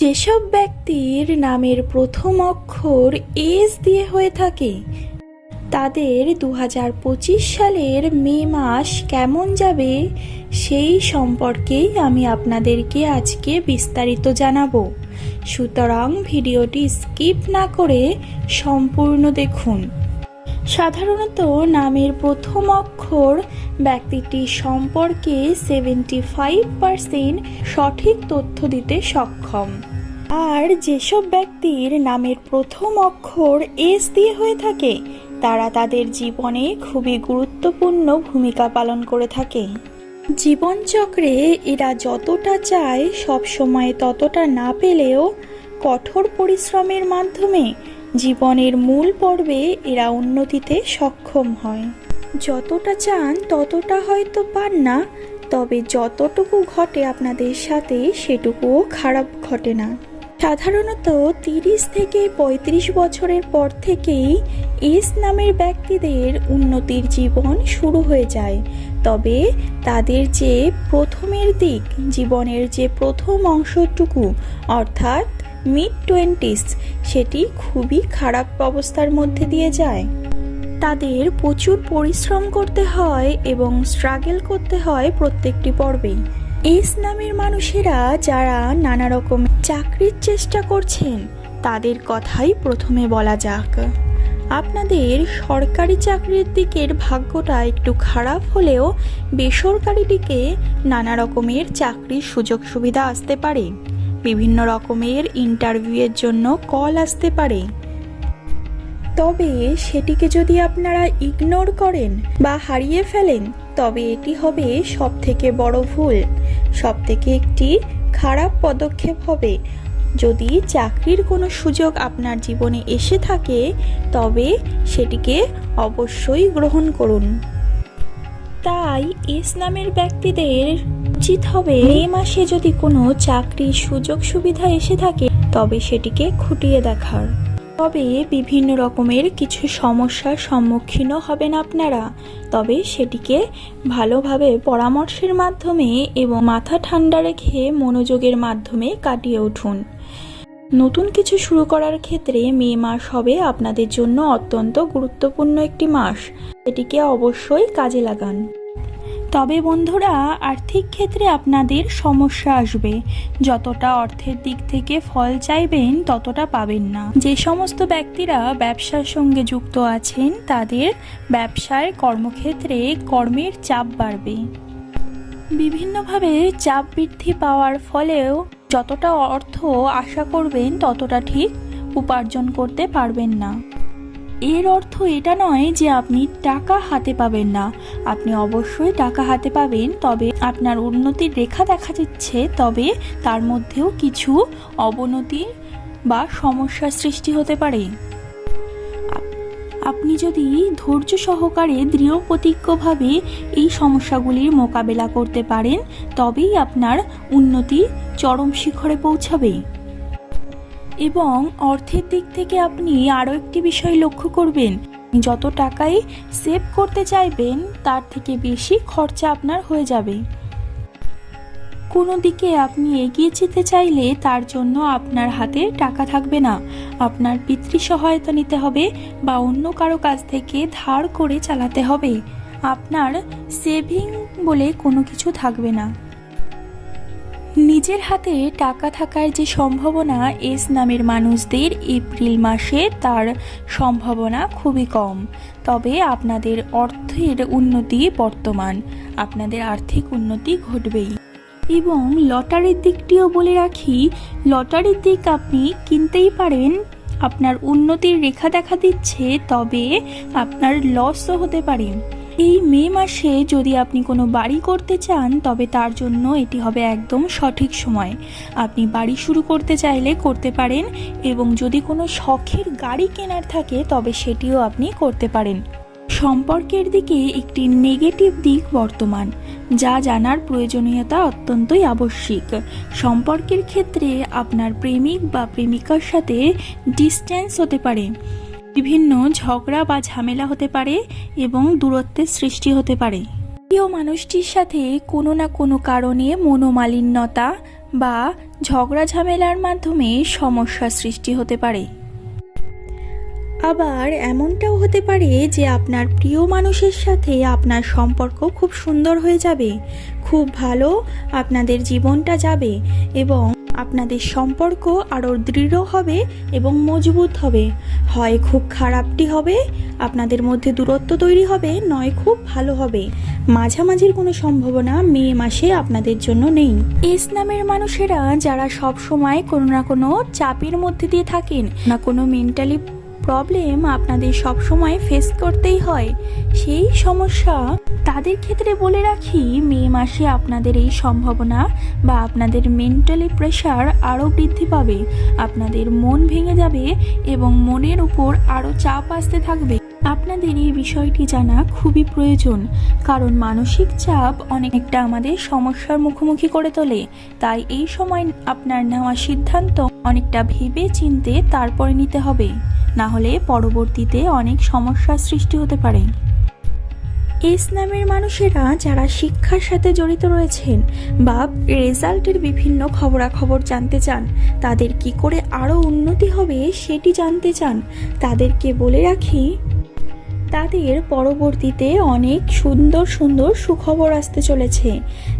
যেসব ব্যক্তির নামের প্রথম অক্ষর এস দিয়ে হয়ে থাকে, তাদের দু সালের মে মাস কেমন যাবে সেই সম্পর্কেই আমি আপনাদেরকে আজকে বিস্তারিত জানাব। সুতরাং ভিডিওটি স্কিপ না করে সম্পূর্ণ দেখুন। সাধারণত নামের প্রথম অক্ষর ব্যক্তিটি সম্পর্কে সেভেন্টি ফাইভ পার্সেন্ট সঠিক তথ্য দিতে সক্ষম। আর যেসব ব্যক্তির নামের প্রথম অক্ষর এস দিয়ে হয়ে থাকে, তারা তাদের জীবনে খুবই গুরুত্বপূর্ণ ভূমিকা পালন করে থাকে। জীবনচক্রে এরা যতটা চায় সবসময় ততটা না পেলেও কঠোর পরিশ্রমের মাধ্যমে জীবনের মূল পর্বে এরা উন্নতিতে সক্ষম হয়। যতটা চান ততটা হয়তো পান না, তবে যতটুকু ঘটে আপনাদের সাথে সেটুকুও খারাপ ঘটে না। সাধারণত তিরিশ থেকে পঁয়ত্রিশ বছরের পর থেকেই এস নামের ব্যক্তিদের উন্নতির জীবন শুরু হয়ে যায়। তবে তাদের যে প্রথমের দিক, জীবনের যে প্রথম অংশটুকু, অর্থাৎ মিড টোয়েন্টিস সেটি খুবই খারাপ অবস্থার মধ্যে দিয়ে যায়। তাদের প্রচুর পরিশ্রম করতে হয় এবং স্ট্রাগল করতে হয় প্রত্যেকটি পর্বেই। এস নামের মানুষেরা যারা নানা রকম চাকরির চেষ্টা করছেন, তাদের কথাই প্রথমে বলা যাক। আপনাদের সরকারি চাকরির দিকের ভাগ্যটা একটু খারাপ হলেও বেসরকারি দিকে নানা রকমের চাকরির সুযোগ সুবিধা আসতে পারে। বিভিন্ন রকমের ইন্টারভিউয়ের জন্য কল আসতে পারে। তবে সেটিকে যদি আপনারা ইগনোর করেন বা হারিয়ে ফেলেন, তবে এটি হবে সব থেকে বড় ভুল। সব থেকে একটি খারাপ পদক্ষেপ হবে। যদি চাকরির কোনো সুযোগ আপনার জীবনে এসে থাকে, তবে সেটিকে অবশ্যই গ্রহণ করুন। তাই এস নামের ব্যক্তিদের উচিত হবে মে মাসে যদি কোনো চাকরির সুযোগ সুবিধা এসে থাকে, তবে সেটিকে খুঁটিয়ে দেখার। তবে বিভিন্ন রকমের কিছু সমস্যার সম্মুখীনও হবেন আপনারা। তবে সেটিকে ভালোভাবে পরামর্শের মাধ্যমে এবং মাথা ঠান্ডা রেখে মনোযোগের মাধ্যমে কাটিয়ে উঠুন। নতুন কিছু শুরু করার ক্ষেত্রে মে মাস হবে আপনাদের জন্য অত্যন্ত গুরুত্বপূর্ণ একটি মাস। এটিকে অবশ্যই কাজে লাগান। তবে বন্ধুরা, আর্থিক ক্ষেত্রে আপনাদের সমস্যা আসবে। যতটা অর্থের দিক থেকে ফল চাইবেন, ততটা পাবেন না। যে সমস্ত ব্যক্তিরা ব্যবসার সঙ্গে যুক্ত আছেন, তাদের ব্যবসায় কর্মক্ষেত্রে কর্মের চাপ বাড়বে। বিভিন্নভাবে চাপ বৃদ্ধি পাওয়ার ফলেও যতটা অর্থ আশা করবেন, ততটা ঠিক উপার্জন করতে পারবেন না। এর অর্থ এটা নয় যে আপনি টাকা হাতে পাবেন না। আপনি অবশ্যই টাকা হাতে পাবেন, তবে আপনার উন্নতির রেখা দেখা যাচ্ছে তবে তার মধ্যেও কিছু অবনতি বা সমস্যার সৃষ্টি হতে পারে। আপনি যদি ধৈর্য সহকারে দৃঢ় প্রতিজ্ঞভাবে এই সমস্যাগুলির মোকাবেলা করতে পারেন, তবেই আপনার উন্নতি চরম শিখরে পৌঁছাবে। এবং অর্থের দিক থেকে আপনি আরও একটি বিষয় লক্ষ্য করবেন, যত টাকাই সেভ করতে চাইবেন, তার থেকে বেশি খরচা আপনার হয়ে যাবে। কোনো দিকে আপনি এগিয়ে যেতে চাইলে তার জন্য আপনার হাতে টাকা থাকবে না। আপনার পিতৃ সহায়তা নিতে হবে বা অন্য কারও কাছ থেকে ধার করে চালাতে হবে। আপনার সেভিং বলে কোনো কিছু থাকবে না। নিজের হাতে টাকা থাকার যে সম্ভাবনা এস নামের মানুষদের এপ্রিল মাসে তার সম্ভাবনা খুবই কম। তবে আপনাদের অর্থের উন্নতি বর্তমান। আপনাদের আর্থিক উন্নতি ঘটবেই। এবং লটারির দিকটিও বলে রাখি, লটারির দিক আপনি কিনতেই পারেন। আপনার উন্নতির রেখা দেখা দিচ্ছে, তবে আপনার লসও হতে পারে। এই মে মাসে যদি আপনি কোনো বাড়ি করতে চান, তবে তার জন্য এটি হবে একদম সঠিক সময়। আপনি বাড়ি শুরু করতে চাইলে করতে পারেন এবং যদি কোনো শখের গাড়ি কেনার থাকে, তবে সেটিও আপনি করতে পারেন। সম্পর্কের দিকে একটি নেগেটিভ দিক বর্তমান, যা জানার প্রয়োজনীয়তা অত্যন্তই আবশ্যিক। সম্পর্কের ক্ষেত্রে আপনার প্রেমিক বা প্রেমিকার সাথে ডিস্টেন্স হতে পারে, বিভিন্ন ঝগড়া বা ঝামেলা হতে পারে এবং দূরত্বের সৃষ্টি হতে পারে। প্রিয় মানুষটির সাথে কোনো না কোনো কারণে মনোমালিন্যতা বা ঝগড়া ঝামেলার মাধ্যমে সমস্যা সৃষ্টি হতে পারে। আবার এমনটাও হতে পারে যে আপনার প্রিয় মানুষের সাথে আপনার সম্পর্ক খুব সুন্দর হয়ে যাবে, খুব ভালো আপনাদের জীবনটা যাবে এবং আপনাদের সম্পর্ক আরও দৃঢ় হবে এবং মজবুত হবে। হয় খুব খারাপটি হবে, আপনাদের মধ্যে দূরত্ব তৈরি হবে, নয় খুব ভালো হবে। মাঝামাঝির কোনো সম্ভাবনা মে মাসে আপনাদের জন্য নেই। এস নামের মানুষেরা যারা সব সময় কোনো না কোনো চাপের মধ্যে দিয়ে থাকেন, না কোনো মেন্টালি প্রবলেম আপনাদের সব সময় ফেস করতেই হয়। সেই সমস্যা তাদের ক্ষেত্রে বলে রাখি, মে মাসে আপনাদের এই সম্ভাবনা বা আপনাদের মেন্টালি প্রেশার আরও বৃদ্ধি পাবে। আপনাদের মন ভেঙে যাবে এবং মনের উপর আরও চাপ আসতে থাকবে। আপনাদের এই বিষয়টি জানা খুবই প্রয়োজন, কারণ মানসিক চাপ অনেকটা আমাদের সমস্যার মুখোমুখি করে তোলে। তাই এই সময় আপনার নেওয়া সিদ্ধান্ত অনেকটা ভেবে চিনতে তারপরে নিতে হবে। না হলে পরবর্তীতে অনেক সমস্যার সৃষ্টি হতে পারে। এস নামের মানুষেরা যারা শিক্ষার সাথে জড়িত রয়েছেন বা রেজাল্টের বিভিন্ন খবরাখবর জানতে চান, তাদের কি করে আরও উন্নতি হবে সেটি জানতে চান, তাদেরকে বলে রাখি, তাদের পরবর্তীতে অনেক সুন্দর সুন্দর সুখবর আসতে চলেছে।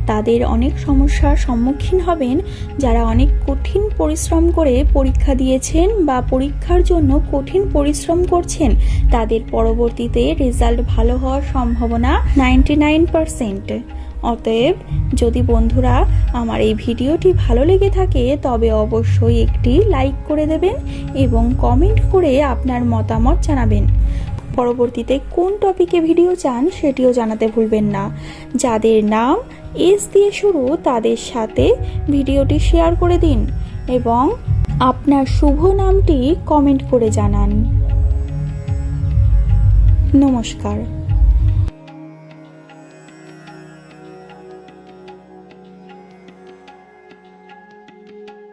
তাদের অনেক সমস্যার সম্মুখীন হবেন, যারা অনেক কঠিন পরিশ্রম করে পরীক্ষা দিয়েছেন বা পরীক্ষার জন্য কঠিন পরিশ্রম করছেন, তাদের পরবর্তীতে রেজাল্ট ভালো হওয়ার সম্ভাবনা নাইনটি নাইন অতএব, যদি বন্ধুরা আমার এই ভিডিওটি ভালো লেগে থাকে, তবে অবশ্যই একটি লাইক করে দেবেন এবং কমেন্ট করে আপনার মতামত জানাবেন। পরবর্তীতে কোন টপিকে ভিডিও চান, সেটিও জানাতে ভুলবেন না। যাদের নাম এস দিয়ে শুরু তাদের সাথে ভিডিওটি শেয়ার করে দিন এবং আপনার শুভ নামটি কমেন্ট করে জানান। নমস্কার।